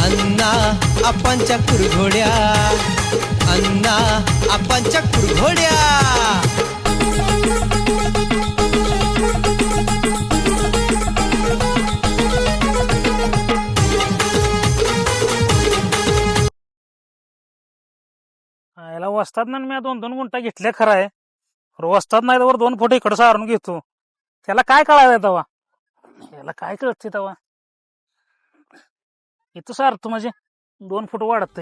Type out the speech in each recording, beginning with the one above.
अण्णा आपांच्या कुरघोड्या अण्णा आपांच्या कुरघोड्या हा, याला वस्तात ना मी दोन दोन गुंठा घेतले खरं आहे वस्तात नाही तर दोन फोटो इकडं सारून घेतो. त्याला काय कळायला तेव्हा याला काय कळते तेव्हा इथं सारतो म्हणजे दोन फूट वाढत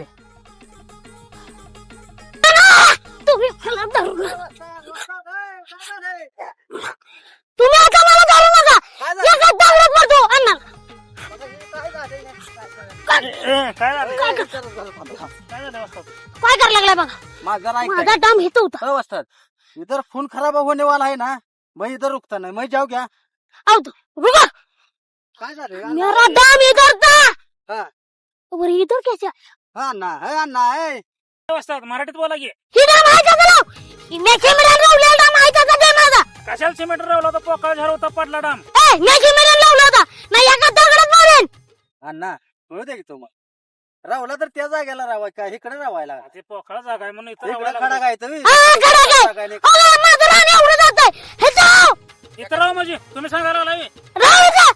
तुम्ही मला धरू नका. तुम्ही आता मला धरू नका. एका दगडात पडतो अण्णा काय झालं? काय झालं काय करायला लागलाय बघा? माझा नाही माझा डाम हित. होता वस्ताद इधर फोन खराब होने वाला है ना मैं इधर रुकता नहीं. मैं जाऊ क्या आओ तो रुको काय झाले? मेरा डाम इधर था! हाँ। और इधर कैसे? हा ना है ना है. वस्तात मराठीत बोला की. डाम आहे का चला मी कॅमेरा लावलेला डाम आहे का दे माझा? कशाला सिमेंट रावला होता? पोकळ झाला होता पडला डाम. ए नाही एका दगडात मारेन. अण्णा कळू दे की तुम्हाला. रावला तर त्या जागेला राहाय का? इकडे राहायला ते पोकळ जागा आहे म्हणून इथं इकडे खडा लागलो. काय तुम्ही? हा खडा काय? नाही. हो माझं एवढं हे जाओ इथं राहू म्हणजे. तुम्ही सांगा राहिला. राव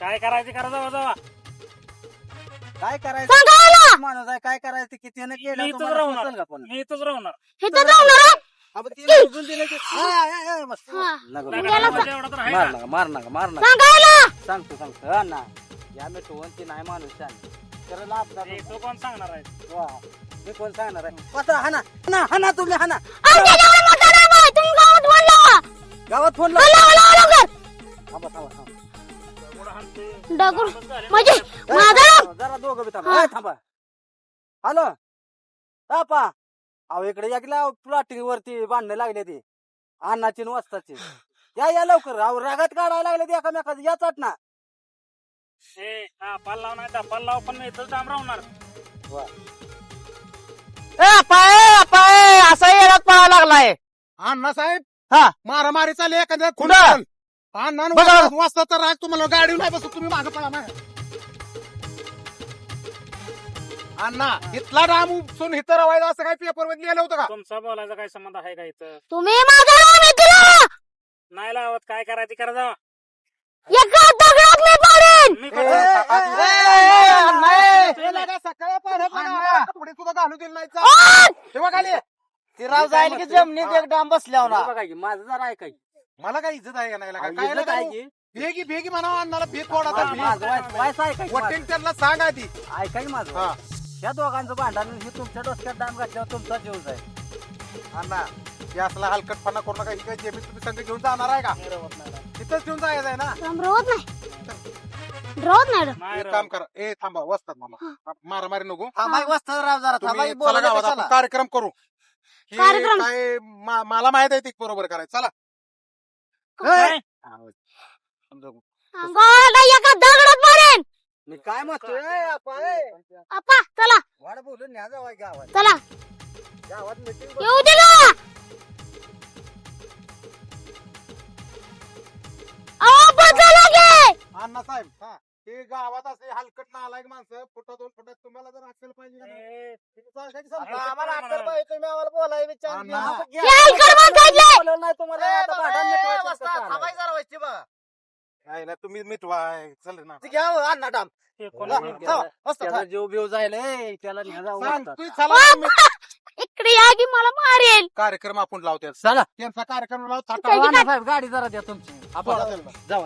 काय करायचं? करा जावा जावा. काय करायचं? माणूस आहे? काय करायचं? किती मी केलं इथंच तुम्हाला राहणार. का पण मी इथंच राहणार. इथं राहणार हा? अब तिने उचलून दिलं की हा, हा, हा, मस्त. हा. नको, नका नको. याला म्हणजे एवढा तर आहे मार ना. नका मार नका मार नका. सांगतो सांगतो. हा ना. या मी टोवनची नाही माणूस छान तर लाभ हे तो कोण सांगणार आहे? वा. मी कोण सांगणार आहे? पत्रा हा ना हा ना तुम्ही हा ना. आमच्या एवढं मोठं डाम आहे. तुम्ही गावात फोन लावा. गावात फोन फोन लावा लावा लवकर थांबा थांबा थांबा. डागूर. म्हणजे ए, माझा जरा दोघं बी थांबा. हा. ए, थांबा. हॅलो. पा अहो इकडे या की प्लॉटिंग वरती बांधणे लागले ते. अन्नाची न वस्ताची. या या लवकर. अहो रागात काढायला लागले ते एकामेकाचं. याचाच ना हे, हा, पाल लाव नाही तर पाल लाव पण मी इथंच डाम राहणार. असा येण्यात पळा लागलाय. अण्णा साहेब हा. मारामारी चालली एखाद्या बघा. वाजता तर राग तुम्हाला गाडी नाही बसत तुम्ही मागं पळा ना अण्णा इथला डाम उपसून इथं रवायला असं काही पेपरमध्ये लिहिलं होतं का तुमचा बोलायचा काय संबंध आहे का इथं तुम्ही राम नाही लावत काय करायचं करा जावा एका दगडात मी पाडेन मी करतो. थोडी सुद्धा घालू दिली नाही चा. ओट! तेव्हा खाली ते राव जाईल की जमिनीत एक डाम बसल्यावर हा. बघा की माझं जरा ऐका की. मला काय इज्जत आहे का नाही लागा? काय लागा? आहे की? भेगी भेगी म्हणा अण्णाला भीत थोडा मा- माझं वाईस- वाईस ऐका की माझं. वटील त्यांना सांग आधी ऐका की माझं हा. या दोघांचं भांडण हे तुमच्या डोसक्यात डाम घातल्यावर तुमचा जीव जाईल अण्णा हे असला हलकटपणा करू नका ही काय जेबीत तुम्ही संघ घेऊन जाणार आहे का. तिथंच घेऊन जायचं आहे ना राम रावत नाही रावत नाही राव. नाही एक रवत. काम करा ए थांबा वसतात मामा मारामारी नको थांबाई वाजता राव जरा तुम्ही थांबाई चला बोला गावात आपण कार्यक्रम करू हे कार्यक्रम? काय मा- मला माहीत आहे ते बरोबर करायचं चला काय? गावाला एका दगडात मारेन मी काय म्हणतोय? आपा, चला. वाढ बोलून न्या जावा गावात चला. गावात मीटिंग येऊ दे ना. अहो बदला लागे. अण्णा साहेब हा. हे गावात असे हलकट नालायक माणसं फुटा दोन फुटात तुम्हाला जर अक्कल पाहिजे का नाही? आम्हाला अक्कल पाहिजे तुम्ही आम्हाला बोलायला. हे. बोलवलं नाही तुम्हाला. आता भांडण मिटवायचं कसं आलंय? नाही ना तुम्ही मिटवा चल ना ते घ्या हो, अण्णा डाम. हे जीव बिव जायला त्याला न्या. तू चला इकडे या की मला मारेल. कार्यक्रम आपण लावतो. चला. त्यांचा कार्यक्रम लावू त्याची थाटा अण्णा साहेब गाडी जरा द्या तुमची. जावा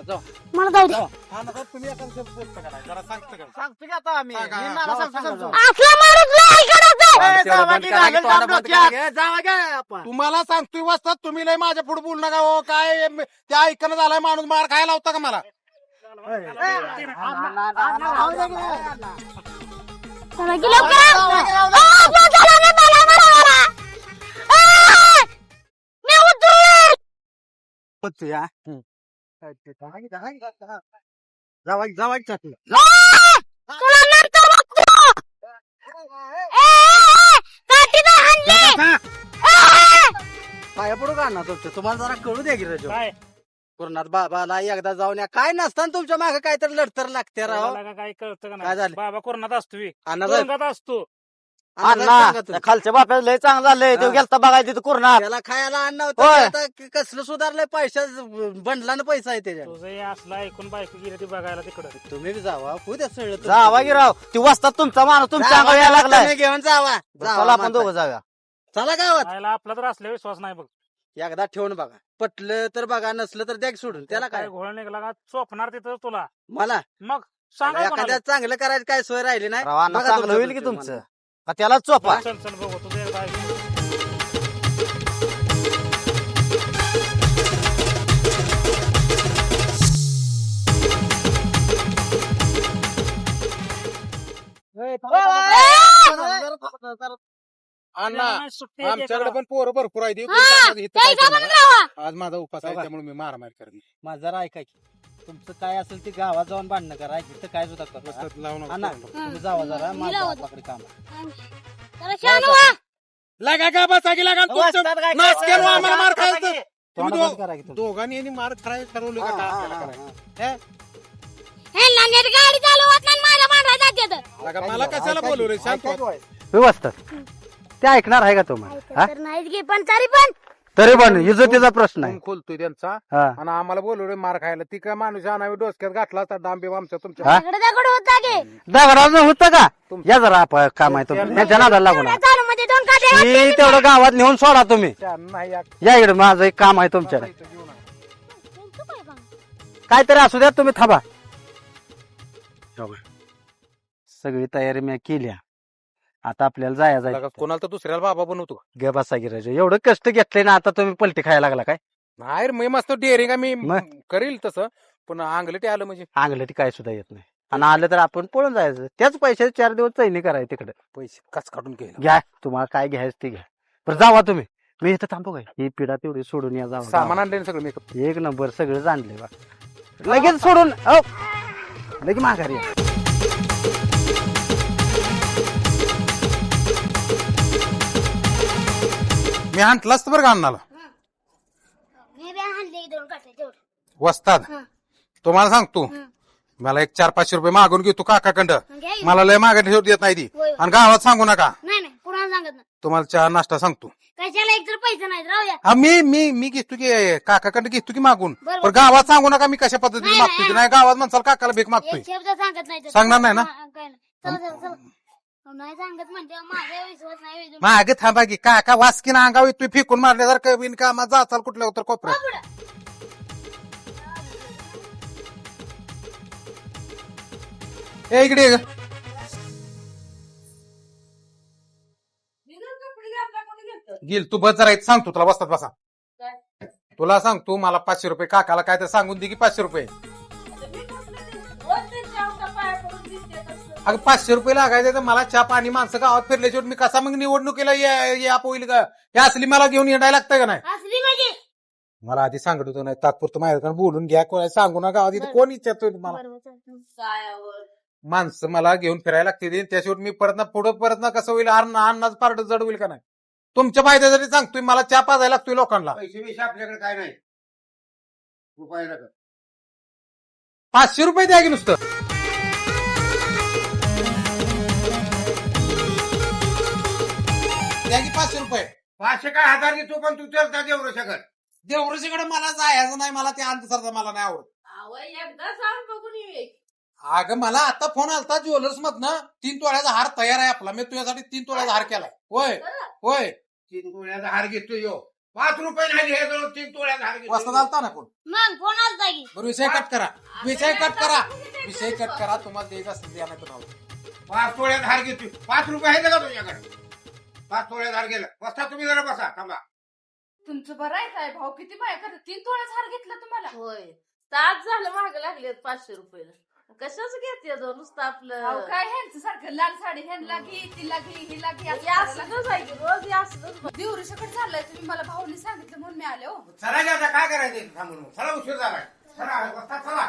जावा मला जाऊ दे अण्णा साहेब तुम्ही एखादं शब्द बोलता का नाही? जरा सांगता का सांगतो की आता आम्ही सांगा. हे नाना जावा, सांगतो, सांगा, सांगतो. जावा. असला माणूस लय हलकट होता ए, जावा की लागेल डाम डोक्यात. ए, जावा घ्या आपण. तुम्हाला सांगतोय वाजतात तुम्ही लय माझ्या पुढे बोलू नका हो काय म- त्या ऐकणं झालाय माणूस मार खायला होता का मला ए. चला की लवकर आ, ना आ! मी उतरले पत्तू या जावा जावा चाटलं तुला नंतर बघतो ए, ए, काठीनं हाणले. ए, पाया पडू का ना तुमचं? तुम्हाला जरा कळू द्या की रजो. काय? पूर्णात बाबाला एकदा जाऊन या. काय नसताना तुमच्या मागे काय तर लढतर लागते राव. का काय कळतं का काय नाही झालं? बाबा कोरोनात असतो बी. तुरुंगात असतो. सांगा तुम्ही. खालच्या बाप्या लय चांगलं झालंय हा. तो गेलता बघायला तिथं कुरणार त्याला खायला अन्न होय. होतं आता क- कसलं सुधारलंय पैशा बंडला पैसा आहे त्याच्या तुझं हे असला ऐकून बायको गेली ती बघायला तिकडं. तुम्ही बी जावा उद्या सगळं जावा की राव ती वस्तात तुमचा माणूस तुमच्या जावा, अंगावर यायला लागलाय. तुम्ही घेऊन जावा. जावा चला आपण म्हणताय. दोघं जाऊया. चला गावात. राहायला आपला तर असल्या विश्वास नाही बघ. एकदा ठेवून बघा. पटलं तर बघा नसलं तर द्या की सोडून. त्याला काय? घोळ निघला का? चोपणार तिथं तुला. मला? मग सांगा एखाद्या चांगलं करायचं काय सोय राहिली नाही? राव अण्णा बघा चांगलं होईल की तुमचं तुमचं? का त्याला चोपा? चल चल बघू तुझं एकदा ऐक. अण्णा नाही, सुट्टी आहे आमच्याकडे एका. पण पोरं भरपूर आहे. आज माझा उपास आहे. त्यामुळे मी मारामारी करणे माझं जरा ऐका की. तुमचं काय असेल ते गावात जाऊन भांडणं करा तिथं काय सुद्धा करा लावू नका. तुम्ही जावा जरा माझ्या लावतो. बापाकडे काम आहे. लागा का बसा की लागा तुमचं नाच केलं आम्हाला मार खायचं तुम्ही तोंड दो- बंद करा की तुमचं. दोघांनी यांनी मार खायचं ठरवलं का हा, काय हा, आपल्याला हा, करायचं? हा. ह्यांना नीट गाडी चालवत नाही माझ्या मांडा जाते लागा, मला कशाला बोलवलं शांत व्हा. व्यवस्थित ते ऐकणार आहे का तुम्हाला हा? तर नाहीच घे पण तरी पण तरी पण इज्जतीचा प्रश्न आहे. खोलतोय त्यांचा? हा. आणि आम्हाला बोलवलं मार खायला. ती काय माणूस आणावी डोसक्यात घातला असता डांबे आमच्या तुमच्या हा? दगड दगड होता गे दगडाचं होतं का? या जरा आप- काम आहे तुम्ही त्यांच्या नादाला लागू नका. चालू मध्ये दोन काटे ही तेवढं गावात नेऊन सोडा तुम्ही. नाही या- या इकडे माझं एक काम आहे तुमच्याकडे. इथं घेऊन आ. काहीतरी असू द्या तुम्ही थांबा. सगळी तयारी मी केली आहे. आता आपल्याला जाया लागा, जायचं कोणाला तर दुसऱ्याला बाबा बनवतो गे बसा गिराज एवढं कष्ट घेतले ना आता तुम्ही पलटी खायला लागला काय? नाही रे, मी मस्त डेअरिंग मी मग? करील तसं पण अंगलटी आलं म्हणजे? आंगलं ती काय सुद्धा येत नाही. आणि आलं तर आपण पळून जायचं. त्याच पैशाचे चार दिवस चैनी करायचं तिकडे. पैसे कच काढून घ्यायला? घ्या तुम्हाला काय घ्यायचं ते घ्या. बरं जावा तुम्ही. मी इथं थांबू काय? ही पिढा तेवढी सोडून या सामान जावा आणले ना सगळं मेकअप एक नंबर सगळं आणले बा. लगेच सोडून अहो! लगेच माघारी या. मी आणलाच बरं का अण्णाला मी बी आणले दोन काटे तेवढे. वस्ताद. तुम्हाला सांगतो मला एक चार पाचशे रुपये मागून घेतो काकाकंड. घ्या की. मला लय मागणी ठेवत देत नाही ती. होय. आणि गावात सांगू नका. नाही नाही. कुणाला सांगत नाही. तुम्हाला चहा नाश्ता सांगतो कशाला एक तर पैसे नाहीत राहू द्या. हा मी मी मी घेतो की काकाकडे घेतो की मागून. बरं, पण गावात सांगू नका मी कशा पद्धतीने नाही, मागतोय. नाही. ते. नाही गावात म्हणसाल काकाला भीक मागतोय. एक शब्द सांगत नाही तर. सांगणार नाही ना? हा, काय नाही. चला चला चला. अहो, नाही सांगत म्हणजे माझा विश्वास नाही होईल. मागे थांबा की काका वासकीन अंगावी तुम्ही फेकून मारल्यासारखं बिन कामात जाचाल कुठल्या तर कोपऱ्यात. ए इकडे ये ग. गेल तू बस जरा इथं सांगतो तुला बसतात बसा तुला सांगतो मला पाचशे रुपये काकाला काय तर सांगून दे की पाचशे रुपये अगं पाचशे रुपये लागायचे तर मला चहा पाणी माणसं गावात फिरल्याशिवाय मी कसा मग निवडणुकीला या होईल का हे असली मला घेऊन येणायला लागतं का नाही? असली म्हणजे? मला आधी सांगत होतो नाही तात्पुरतं माझ्याकडे बोलून घ्या कोणाला सांगू नका गावात इथं कोण बरोबर चालतं. माणसं मला घेऊन फिरायला लागते त्याशिवाय मी परत ना पुढं परत ना कसं होईल अन्न अन्नाच पार्ट जड होईल का नाही? तुमच्या फायद्यासाठी सांगतोय मला चहा पाजायला लागतोय लोकांना. पैसे आपल्याकडे काय नाही. रुपये पाचशे रुपये द्या की नुसतं. की पाचशे रुपये. पाचशे काय हजार घेतो पण तू त्याला देऊ शकत देवरुषीकडे मला जायचं नाही मला ते अंधश्रद्धा मला नाही आवडत. एकदा सांग बघून ये अगं मला आता फोन आलता ज्वेलर्स मधनं तीन तोळ्याचा हार तयार आहे आपला. मी तुझ्यासाठी तीन तोळ्याचा हार केलाय. होय होय. तीन तोळ्याचा हार घेतो यो. पाच रुपये नाही घ्यायचो तीन तोळ्याचा हार वाजता घेतो ना कोण? मग फोन आलता की. बरं विषय कट करा. विषय कट करा. विषय कट करा. तुम्हाला द्यायचं असेल द्या नाही तर राहू दे. पाच तोळ्याचा हार घेतो पाच रुपये आहे का तुझ्याकडे? पाच तोळ्याचा हार गेला. बसता तुम्ही जरा बसा थांबा. तुमचं बरं आहे काय भाऊ किती बाय करत तीन तोळ्याचा हार घेतला तुम्हाला. होय. तास झालं महाग लागले पाचशे रुपये. कशाच घेते तो नुसतं अहो, आपलं काय ह्यांचं सारखं लाल साडी ह्यांना घे तिला घे हिला घे हे आहे की रोज हे असलंच लागलं. दिवरीसकट चाललंय तुम्ही मला भाऊनी सांगितलं म्हणून मी आले हो. चला की आता काय करायचं थांबून. चला उशीर झालाय. चला वस्ताद चला.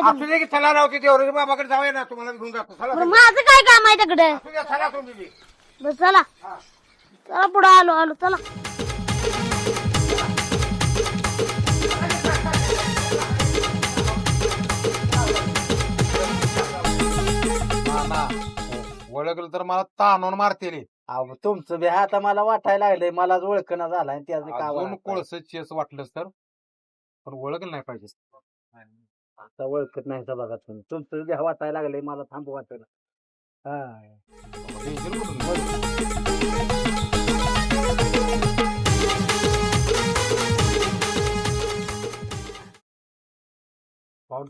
असू दे की चला राहते देवराजी बाबाकडे जाऊया ना तुम्हाला घेऊन जातो. चला बरं माझं काय काम आहे तिकडे असू द्या चला तुम्ही बी. बरं चला. चला पुढे आलो आलो चला. मला ओळखलं तर मला ताणून मारते अहो तुमचं बी आता मला वाटायला लागलंय. मला ओळखणं झालाय आणि त्याचं काय अजून वाटतंय? कोळस चेस वाटलंच तर. पण ओळखलं नाही पाहिजे. आता ओळखत नाही तुमचं लागलंय मला थांब वाटायला हा पाऊस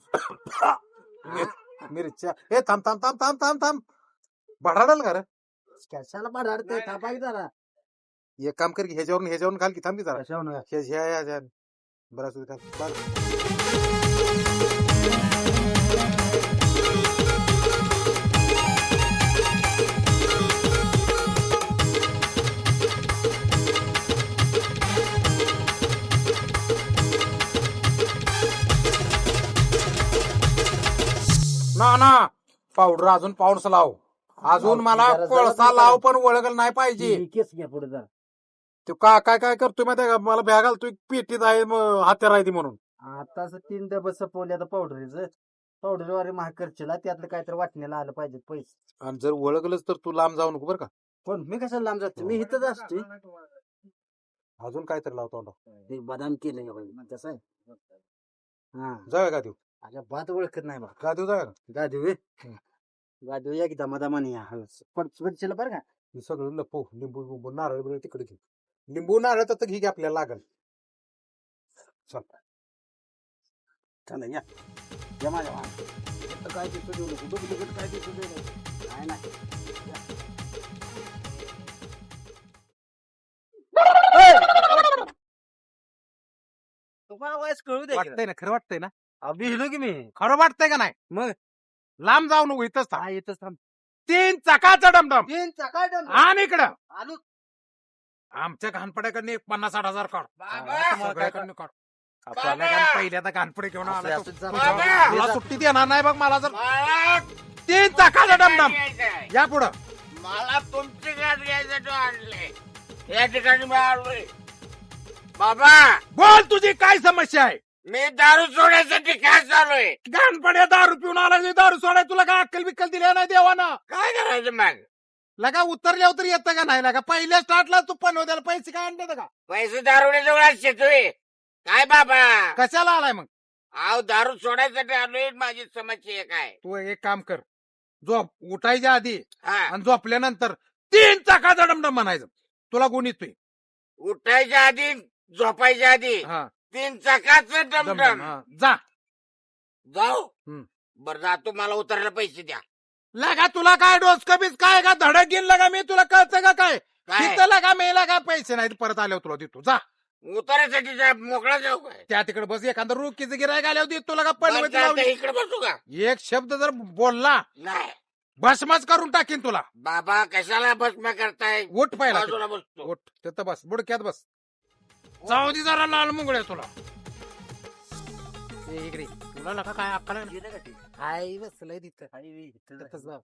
मिरच्या. ए थांब थांब थांब थांब थांब थांब. बडाडाल का रे? कशाला बडाडते थांबा की जरा. एक काम कर की ह्याच्यावरून ह्याच्यावरून घाल की. थांब की जरा. कशावर ह्या ह्या ह्या- ह्या बरं असू दे. बरं. ना ना. पावडर अजून पाऊस लाव. अजून मला कोळसा लाव. पण ओळखलं नाही पाहिजे. केस घ्या पुढे जरा. तो का काय काय करतोय माहिती का? मला भ्या घालतोय पेटीत आहे हत्यार आहे ती म्हणून. आताच तीन डबं सपवले आता पावडरीचं. पावडरवारी महाग करशील त्यातलं काहीतरी वाटण्याला आलं पाहिजे पैसे. आणि जर ओळखलंच तर तू लांब जाऊ नको बरं का. पण मी कशाला लांब जाते? मी इथंच असते अजून काय तर लावतो अंडा. ते बदाम केलं कसं आहे. हा. जाऊया का देऊ माझ्या बात ओळखत नाही बा का देऊ जाऊया का गादीव गादीव या की दमादमाने या. पडशील बरं का? हे सगळं लपव. लिंबू लिंबू नारळ बिरळ तिकडे घे. लिंबू नारळ तर घे की आपल्याला लागल. चल. चला या. या माझ्या काय काय नाही. तुम्हाला वयस कळू दे वाटतंय ना खरं वाटतंय ना? भिलो की मी. खरं वाटतंय का नाही? मग? लांब जाऊ नको इथंच थांब. हा येतच थांब. तीन चाकाचा डमडम. तीन चाकाडन आणि इकडं. आलो. आमच्या घाणपड्याकडनं एक पन्नास साठ हजार काढ. बाबा! सगळ्याकडनं काढ. आपल्याला काय पहिल्यांदा घाणपडे घेऊन आला तुला सुट्टी देणार नाही बघ मला जर मला तीन चाकाचा डमडम घ्यायचंय. या पुढं. मला तुमची गाठ घ्यायसाठी आणले या ठिकाणी मी आलोय बाबा! बोल तुझी काय समस्या आहे? मी दारू सोडण्यासाठी काय चालूय घाणपड्या दारू पिऊन आला दारू सोडाय तुला काय अक्कल बिक्कल दिल्या नाही देवाना? काय करायचं मग? लगा उतरल्यावर तर येतं का नाही? लगा पहिल्या स्टार्टला तू पनवत्याला पैसे काय आणले का? पैसे दारुडे जवळ शेतोय काय बाबा. कशाला आलाय मग? अहो दारू सोडायसाठी आलोय माझी समस्या एक आहे. तू एक काम कर. झोप उठायच्या आधी हा. आणि झोपल्यानंतर तीन चाकाचा डमडम म्हणायचं. तुला गुण येतोय. उठायच्या आधी झोपायच्या आधी हा. तीन चाकाचं हा. जा. जाऊ. हम्म. बर जातो मला उतरायला पैसे द्या. लगा तुला काय डोस कमीच काय का धडक घेईन लगा मी तुला कळतं का काय? काय? तिथं लगा मी लगा पैसे नाही परत आल्यावर तुला देतो. जा. उतरायसाठी जा, मोकळा जाऊ काय? त्या तिकडे बस एखादा रुकीचं गिरायक लगा बरं, पनवती चालतंय, लावली इकडे बसू का? एक शब्द जर बोलला नाही. भस्मच करून टाकीन तुला. बाबा कशाला भस्म करताय? उठ पहिला बाजूला बसतो. उठ तिथं बस बुडक्यात बस. जाऊ दे जरा लाल मुंगळ्या तुला. ए, इकडे. तुला लका काय अक्कल? काय बसलंय तिथं तिथंच जा.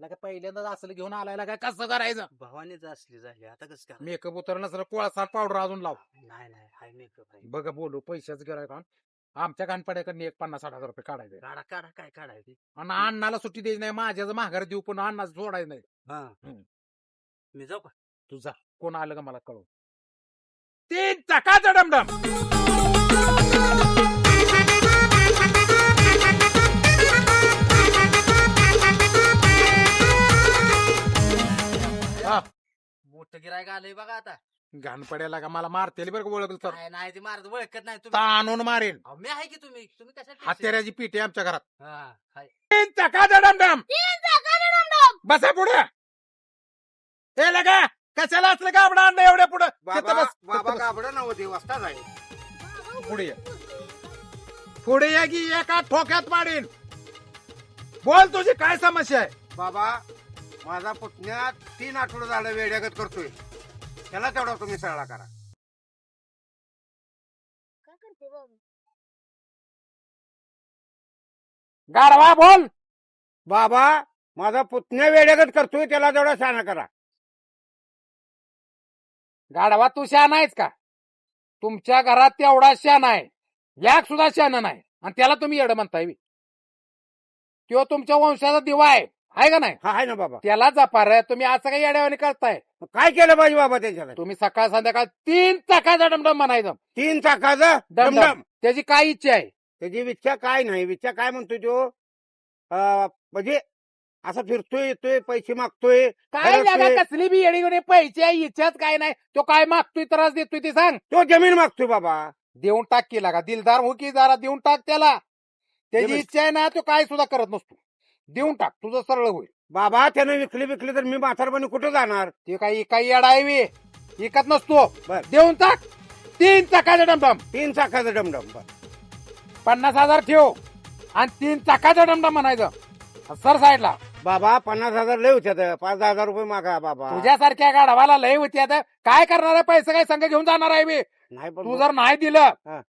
पहिल्यांदा असलं घेऊन आलाय लका कसं करायचं? भावानीच असली झाली आता कसं काय मेकअप उतर नसलं कोळसा पावडर अजून लाव. नाही नाही हाय मेकअप आहे. बघा बोलू पैशाच का आमच्या कानपाड्याकडनं एक पन्नास साठ हजार रुपये काढायचे. काढा काढा काय काढायची? आणि अण्णाला सुट्टी द्यायची नाही माझ्याच माघार देऊ पण अण्णाच सोडायचं नाही. हा. हम्म. मी जाऊ का? तुझा कोण आलं का मला कळव. तीन चाकाचा डमडम मोठं गिरायक आलंय बघा आता. घाण पडायला का मला मारतेल बरं का ओळखलं तर? काय नाही ते मारत ओळखत नाही तुम्ही. ताणून मारेल अहो, मी आहे की तुम्ही? तुम्ही कशा हत्याऱ्याची पेटी आहे आमच्या घरात. हा हाय. तीन चाकाचा डमडम बसा पुढे. हे लगा कशाला असलं गाबडा आणलं एवढ्या पुढं? बाबा बस. गाबड नव्हते वाजताच आहे पुढे ये. पुढे ये की एका ठोक्यात पाडीन बोल तुझी काय समस्या आहे? बाबा माझा पुतण्या तीन आठवडे झालं वेड्यागत करतोय. त्याला तेवढा तुम्ही सरळा करा. काय करते बाबा गाढवा बोल. बाबा माझा पुतण्या वेड्यागत करतोय त्याला तेवढा शाणा करा. गाढवा तू शान आहेस का? तुमच्या घरात तेवढा शान आहे. याक सुद्धा शान नाही. आणि त्याला तुम्ही एवढं म्हणताय बी. त्यो तुमच्या वंशाचा दिवा आहे. आहे का नाही? हा आहे ना बाबा. त्याला जपार तुम्ही असं काही येड्यावानी करताय. काय केलं पाहिजे बाबा त्याच्यात तुम्ही सकाळ संध्याकाळ तीन चाकाचा डमडम म्हणायचं तीन चाकाचं डमडम. त्याची काय इच्छा आहे? त्याची इच्छा काय नाही. इच्छा काय म्हणतोय तो? अं, म्हणजे असं फिरतोय येतोय पैसे मागतोय काय खरंच जागा ते- कसली बी येडी गुणी पैसे आहे, इच्छाच काय नाही. तो काय मागतोय त्रास देतोय ते सांग. तो जमीन मागतोय बाबा. देऊन टाक केला का दिलदार हो की जरा देऊन टाक त्याला. त्याची जमीन- इच्छा आहे ना तो काय सुद्धा करत नसतो. देऊन टाक तुझं सरळ होईल. बाबा त्यानं विकली विकली तर मी म्हातारपणी कुठे जाणार? ते काही काही येडा आहे बे. विकत नसतो. बर. देऊन टाक. तीन चाकाचा डमडम. तीन चाकाचं डमडम बर. पन्नास हजार ठेव. आणि तीन चाकाचा डमडम म्हणायचं. सर साईडला. बाबा पन्नास हजार लय होत्या पाच दहा हजार रुपये मागा बाबा. तुझ्यासारख्या गाढवाला लय होती आता काय करणार आहे? पैसे काय संघ घेऊन जाणार आहे बे. नाही पण तू जर नाही दिलं हा.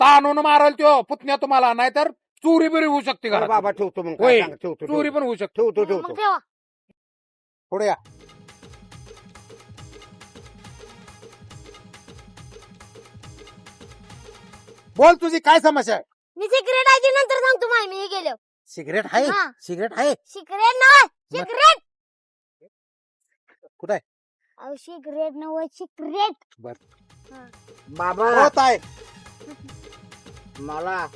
तर आणून मारल तो पुतण्या तुम्हाला. नाहीतर चोरी बिरी होऊ शकते बरं घरात. बाबा ठेवतो मग होय. काय सांग, ठेवतो चोरी ठेवतो पण होऊ शकते. ठेवतो मग ठेवतो. ठेवा. पुढे या. बोल तुझी काय समस्या आहे? मी सिक्रेट आहे नंतर सांगतो माय मी गेलो सिगरेट आहे? हा. सिगरेट आहे? सिक्रेट नाही सिक्रेट कुठे आहे? अहो सिक्रेट नव सिक्रेट बाबा. होत आहे. मला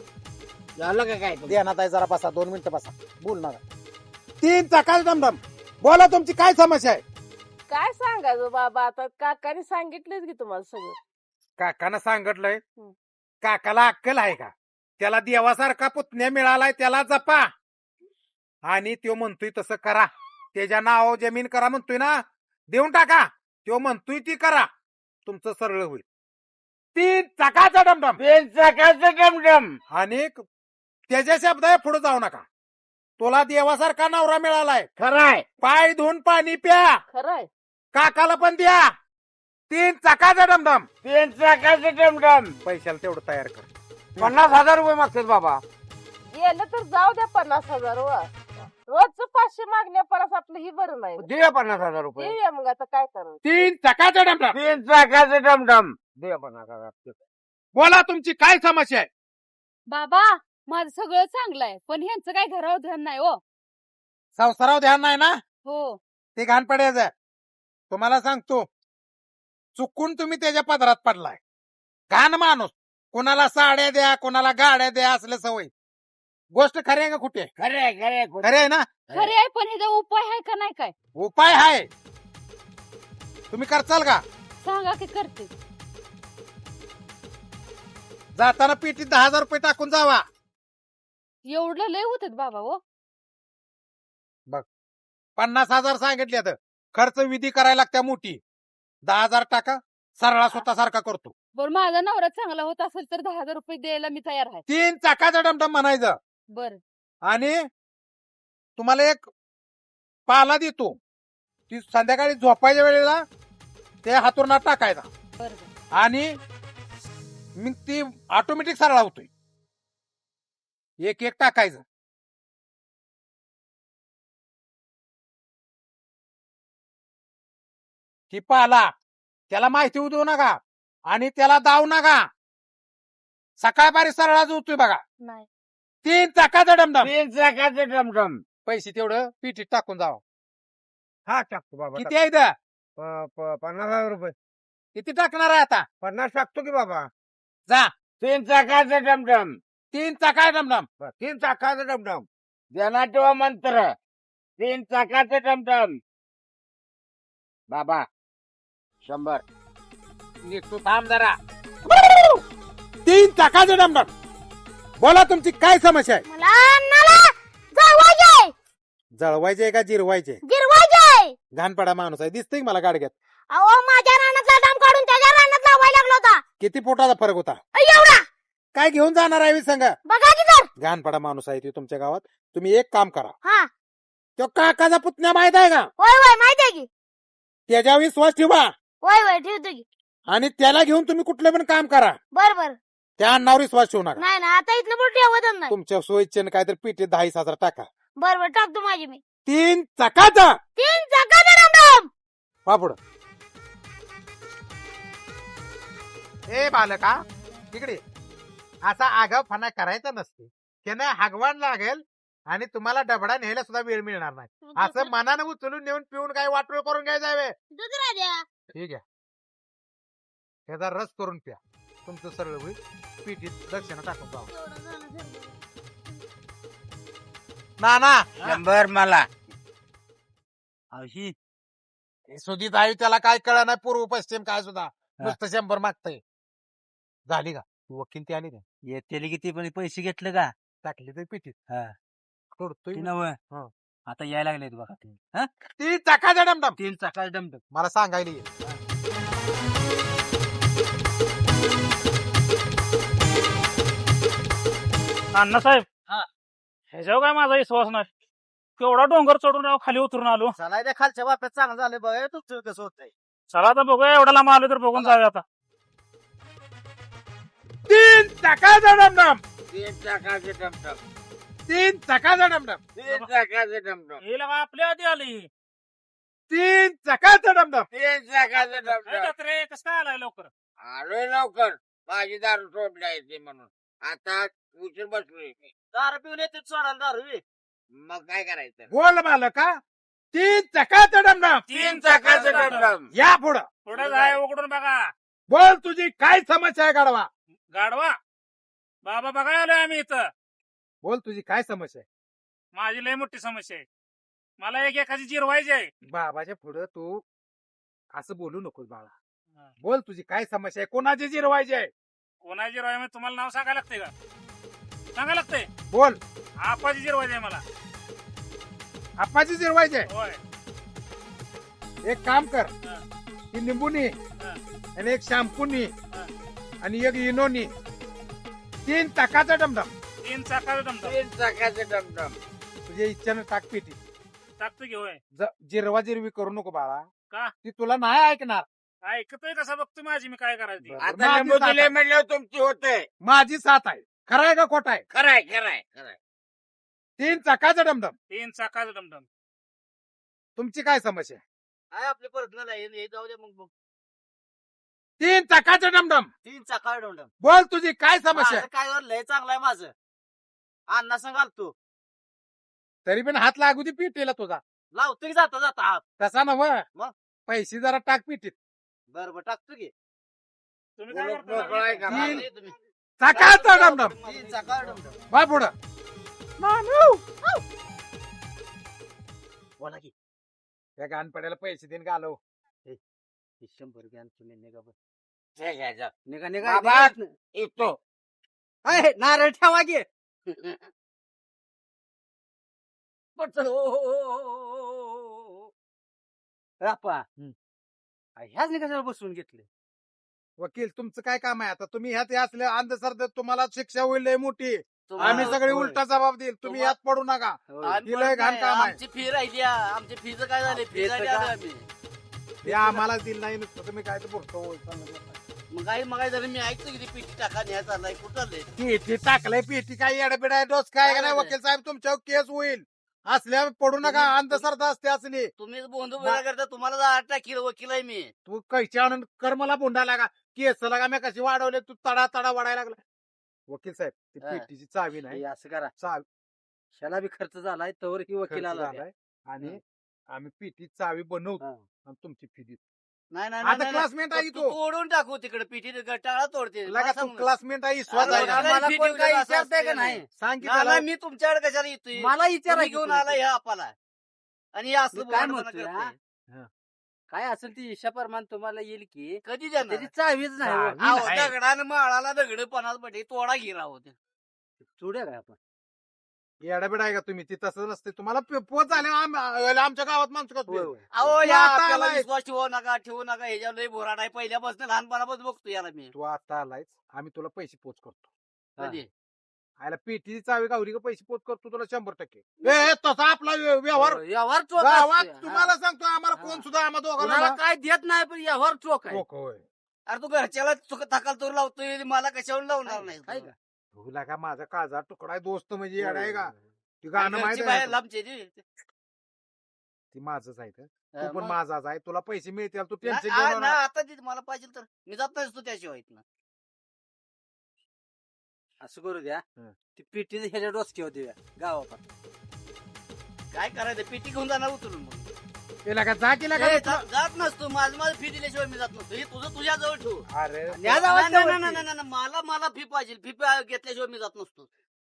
झालं का काय ध्यानात आहे जरा बसा दोन मिनिटं बसा. बोल ना. तीन चाकाल दमदम. बोला तुमची काय समस्या आहे? काय सांगायचं बाबा आता? काकाने सांगितलंच की तुम्हाला सगळं. काकानं सांगितलंय काकाला अक्कल आहे का? त्याला देवासारखा पुतण्या मिळालाय त्याला जपा. आणि तो म्हणतोय तसं करा. त्याच्या नाव जमीन करा म्हणतोय ना. देऊन टाका. तो म्हणतोय ती करा. तुमचं सरळ होईल. तीन चाकाचा डमडम तीन चाकाचं डमडम आणि त्याच्या शब्द पुढे जाऊ नका. तुला देवासारखा नवरा मिळालाय. खराय. पाय धुवून पाणी प्या. खरंय. काकाला पण द्या. तीन चाकाचा डमडम तीन चाकाचं डमडम पैशाला तेवढं तयार कर. पन्नास हजार रुपये मागतात बाबा. गेलं तर जाऊ द्या पन्नास हजार व रोजच पाचशे मागण्या पन्नास आपलं ही बरं नाही. दे पन्नास हजार रुपये. येऊया मग आता काय करायचं? तीन चाकाचा डमडम तीन चाकाचं डमडम दे पन्नास हजार. बोला तुमची काय समस्या आहे? बाबा माझं सगळं चांगलं आहे. पण ह्यांचं काय घरावर ध्यान नाही हो. संसारावर ध्यान नाही ना? हो. ते घाण पडायचं. तुम्हाला सांगतो चुकून तुम्ही त्याच्या पदरात पडलाय. घाण माणूस. कोणाला साड्या द्या कोणाला गाड्या द्या असल्या सवय. गोष्ट खरी आहे का कुठे खरे खरे खरे आहे ना? खरे आहे पण ह्याचा उपाय आहे का नाही काय? उपाय आहे. तुम्ही करचाल का? सांगा की करते. जाताना पेटीत दहा हजार रुपये टाकून जावा. एवढं लय होतात बाबा हो. पन्नास हजार सांगितले आता खर्च विधी करायला लागत्या मोठी. दहा हजार टाका सरळा स्वतःसारखा करतो. बरं माझा नवरा चांगला होत असेल तर दहा हजार रुपये द्यायला मी तयार आहे. तीन चाकाचा डमडम म्हणायचं. बर. आणि तुम्हाला एक पाला देतो. ती संध्याकाळी झोपायच्या वेळेला ते हातुरणात टाकायचा. बर आणि मग ती ऑटोमॅटिक सरळा होतोय. एक एक टाकायचं. ती पाला. त्याला माहिती होऊ देऊ नका आणि त्याला दाव नका. सकाळपारी सरळा होतोय बघा. नाही. तीन चाकाचा डमडम. तीन चाकाचं डमडम. पैसे तेवढं पिठीत टाकून जावा. हा टाकतो बाबा किती आहे इथं? प- प- पन्नास हजार रुपये. किती टाकणार आहे आता? पन्नास टाकतो की बाबा. जा. तीन चाकाचं डमडम. तीन चाका डमडम बरं, तीन चाकाचं डमडम ठेवा मंत्र. तीन चाकाचं डमडम बाबा शंभर. तू थांब जरा. तीन चाकाचे डमडम बोला तुमची काय समस्या आहे? मला अन्नाला जळवायचे जळवायचे का जिरवायचे गिरवायचे घाणपडा माणूस आहे. दिसतंय मला गाडग्यात? अहो माझ्या रानातला डाम काढून त्याच्या रानात लावायला लागला होता. किती फुटाचा फरक होता? एवढा. काय घेऊन जाणार आहे सांगा? बघा की तर घाणपडा माणूस आहे ते तुमच्या गावात. तुम्ही एक काम करा. हा. तो काकाचा पुतण्या माहीत आहे का? होय होय माहिती आहे की. त्याच्यावर विश्वास ठेवा. होय होय ठेवतो की. आणि त्याला घेऊन तुम्ही कुठलं पण काम करा. बर बर. त्या अन्नावर विश्वास ठेवू नका. नाही ना आता इथलं पण ठेवतच नाही तुमच्या सोयीच्छेने काहीतरी पिठे दहा हजार टाका. बर बर टाकतो माझी मी. तीन चकाचा. तीन चाकाचा डमडम पापुड ए बालका तिकडे असा आगावपणा करायचा नसते. त्यानं हागवान लागेल आणि तुम्हाला डबडा न्यायला सुद्धा वेळ मिळणार नाही. असं मनानं उचलून नेऊन पिऊन काय वाटोळ करून घ्यायचं आहे दूध राजा ठीक आहे त्याचा रस करून प्या. तुमचं सरळ होईल. पिठीत दक्षिणा टाकून जाऊ ना ना शंभर मला. अशी सुधीत आहे त्याला काय कळलं नाही पूर्व पश्चिम काय सुद्धा? नुसतं शंभर मागतय. झाली का? वकील ती आली का? येतेले किती पण पैसे घेतले का? टाकली तर हा. ती. नव हा. आता यायला लागलेत बघा. ते हा? ती चाकाचा डमडम तीन चाकाच डमडम मला सांगायला ये. अण्णासाहेब हा. ह्याच्यावर काय माझा विश्वास नाही? केवढा डोंगर चढून राव खाली उतरून आलो? चला त्या खालच्या बाप्यात चांगलं झालं बघा. तुमचं कसं होतंय? चला आता बघूया एवढा लांब आलो तर बघून जाऊया आता. तीन चाकाचा डमडम. तीन चाकाचे टमटम तीन चाकाचा डमडम. तीन चाकाचे टमटम हे लगा आपल्या आधी आली. तीन चाकाचा डमडम. तीन चाकाचे काय टमटम दत्रे, कसं काय आलाय लवकर? आलोय लवकर. माझी दारू सोडली येते म्हणून. आता उशीर बसलोय दारू पिऊन येते सोडायला दारू बी. मग काय करायचं? बोल बालका तीन चाकाचा डमडम. तीन चाकाचे टमटम या पुढं. पुढे जाय उघडून बघा. बोल तुझी काय समस्या आहे गाडवा? गाडवा बाबा बघा आलोय आम्ही इथं. बोल तुझी काय समस्या आहे? माझी लय मोठी समस्या आहे. मला एक एखादी जिरवायची आहे. बाबाच्या पुढं तू असं बोलू नकोस बाळा. बोल तुझी काय समस्या आहे? कोणाची जिरवायची आहे? कोणाची जिरवाय म्हणजे तुम्हाला नाव सांगायला लागतंय का? सांगायला लागतंय? बोल. आपाची जिरवायची आहे मला. आप्पाची जिरवायची आहे? होय. एक काम कर. हा. ही निंबूनी हा. आणि एक शॅम्पूनी हा. आणि एक इनोनी. तीन चाकाचा डमडम तीन चाकाचं दमदम. तीन चाकाचे टमटम तुझ्या इच्छेनं टाक पेटी. टाकतो की होय? ज- जिरवा जिरवी करू नको बाळा. का? ती तुला नाही ऐकणार. ऐकतोय कसं बघतो माझी मी काय करायची बरं. आता माझी लिंबू साथ दिले आहे. म्हणल्यावर तुमची होते माझी साथ आहे. खरं आहे का खोटा आहे? खरंय खरंय खरंय. तीन चाकाचा डमडम तीन चाकाचं दमदम. तुमची काय समस्या आहे? आहे आपले पर्सनल आहे. हे जाऊ दे मग मग. तीन चाकाचा डमडम. तीन चाका डमडम. बोल तुझी काय समस्या काय वर लय चांगलं आहे माझं. अण्णा सांगाल तू. तरी पण हात लागू दे पिटीला तुझा. लावतो की जाता जाता हात. तसा नव मग? पैसे जरा टाक पिटीत. बरं बरं टाकतो की. तुम्ही काय आहे करता का? तुम्ही. चाकाचा डमडम. तीन चाका डमडम. बा पुढं. बोला की. त्या गाणपड्याला पैसे देऊन घालव. हे शंभर रुपये आणि तुम्ही निघा बरं. जा. निघा निघा बाबा. निघा. येतो अय, नारळ ठेवा की ह्याच कशाला बसवून घेतले वकील तुमचं काय काम आहे आता तुम्ही ह्यात हे असले अंधश्रद्धेत तुम्हाला शिक्षा होईल लय मोठी आम्ही सगळे होय. उलटा जबाब देईल तुम्ही यात पडू नका. ही लय घाण काम आहे आमची फी राहिली आ. आमची फीच काय झाली फी का? आम्ही हे आम्हाला दिलं नाही नुसतं तुम्ही काय तर बोलतो मग काही मग झालं मी ऐकतो की पेटी टाका न्याय चाललाय कुठं चाललंय? पेटी टाकलंय पेटी काय येडबिड आहे डोस काय का नाही काय वकील साहेब तुमच्यावर केस होईल. असल्या पडू नका अंधश्रद्धा असते असली. तुम्हीच बोंधू बोला करता तुम्हाला जा टाकील वकील आहे मी. तू कैची आणून कर मला बोंडा लागा? केस लागा मी कशी वाढवले तू तडा तडा वाढायला लागला. वकील साहेब ती हा. पेटीची चावी नाही. हे असं करा. चावी शाला बी खर्च झालाय तवर ही खर्च वकिलाला झालाय. आणि आम्ही पेटी चावी बनवतो हा. आणि तुमची फी देतो नाही नाही आता नाही, नाही classmate आहे तू तो. तोडून टाकू तिकडे पिठी टाळा तोडते लगा मला तू सांगू नका. क्लासमेट आहे अरे विश्वास आहे मला का? मला फी कोण देऊ काही नका, असं विचारतंय का असतं नाही? सांग की ना, त्याला ना, मी तुमच्याकडे कशाला येतोय मला तुम्ही की घेऊन आला ते. ह्या आपाला आणि हे असलं मी काय बोलणं म्हणतोय, करतोय. काय असेल ती ईशा परमान तुम्हाला येईल की कधी देणार त्याची चावीच नाही हो. नाही. दगडानं माळाला दगड पणास पटे तोडा गिरा होते चुड्या काय आपण येडाबिडा आहे का तुम्ही ती तसं नसते तुम्हाला पे- पोच आम- आमच्या गावात माणसं का होय, तुम्ही? होय. अहो या आता आपल्याला आलाय. विश्वास ठेवू नका ठेवू नका ह्याच्यावर लय बोराड आहे पहिल्यापासून लहानपणापासून बघतो याला मी तू आता आलायस आम्ही तुला पैसे पोच करतो कधी आयला पेटीची चावी गावली का पैसे पोच करतो तुला शंभर टक्के ए तसा आपला व्य- व्यवहार व्यवहार चोख गावात. तुम्हाला हा. सांगतो आम्हाला हा. कोण सुद्धा आम्हा दोघांना कुणाला ना- काय देत नाही पण व्यवहार चोख आहे चोख होय अरे तू घरच्याला चुक थकाल तो लावतोय मला कशावर लावणार नाही काय का? तुला का माझा काळजा तुकडा आहे दोस्त म्हणजे येडा आहे का ती गाणं माहिती आहे लांबची ती. ती माझंच आहे तर. हा, तू पण. माझाच आहे तुला पैसे मिळतील तू ना- टेन्शन घेऊ ना, नका. आता दे मला पाहिजे तर मी जात नसतो त्याशिवाय इथनं. असं करू द्या हं. ती पिटी ह्याच्या डोसक्यावर देऊया गावात काय करायचं पेटी घेऊन जाणार उचलून मग केला का जा केला का ए, जा- जात नसतो माझं माझं फी दिल्याशिवाय मी जात नसतो. हे तुझं तुझ्या जवळ ठेवू. अरे या गावात नाही, नाही, नाही, नाही, नाही, मला मला फी पाहिजे. फी पा- घेतल्याशिवाय मी जात नसतो.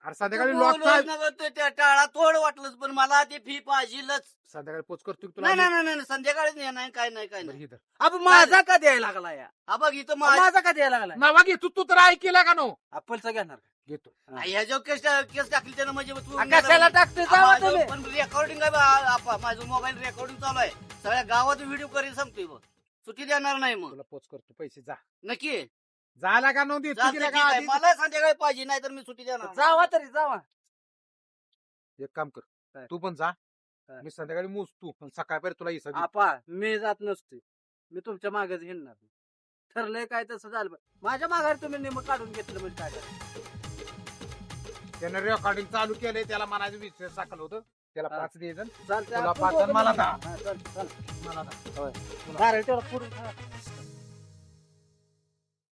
अरे संध्याकाळी तू लॉक बोलूच नको, ते त्या टाळा तोड वाटलंच पण मला ते फी पाहिजेलच. संध्याकाळी पोच करतो की तुला नाही नाही नाही नाही संध्याकाळीच नाही नाही काय नाही काय बरं, नाही. इथं. अब माझा का द्यायला लागला या हा बघ इथं माझा का द्यायला लागला नवा घे तू तू तर ऐकला का नो? आपलचा घेणार घेतो. ह्याच्यावर केस केस टाकली त्यानं म्हणजे तू- कशाला टाकतोय जावा माझं तुम्ही पण रेकॉर्डिंग आहे बा- आपा, माझं मोबाईल रेकॉर्डिंग चालू आहे सगळ्या गावात व्हिडिओ करेल सांगतोय बघ सुट्टी देणार नाही मग तुला पोच करतो पैसे जा नक्की झाला का नो देतो चालतंय, केला ठीक का आहे. आधी? मला संध्याकाळी पाहिजे नाही तर मी सुट्टी देणार नाही. जावा तरी जावा एक काम कर काय? तू पण जा काय? मी संध्याकाळी मोजतो पण सकाळपर्यंत तुला देतो. आपा मी जात नसते मी तुमच्या मागच हिंडणार ठरलंय काय तसं झालं. माझ्या माघार तुम्ही नेमकं काढून घेतलं म्हणजे काय? त्यानं रेकॉर्डिंग चालू केलंय त्याला म्हणायचं विषय साकल होतं. त्याला हा. पाच द्यायचं चालतंय तुला आपण पाच आणि मला दहा. मला दहा. नारळ तेवढा पुढे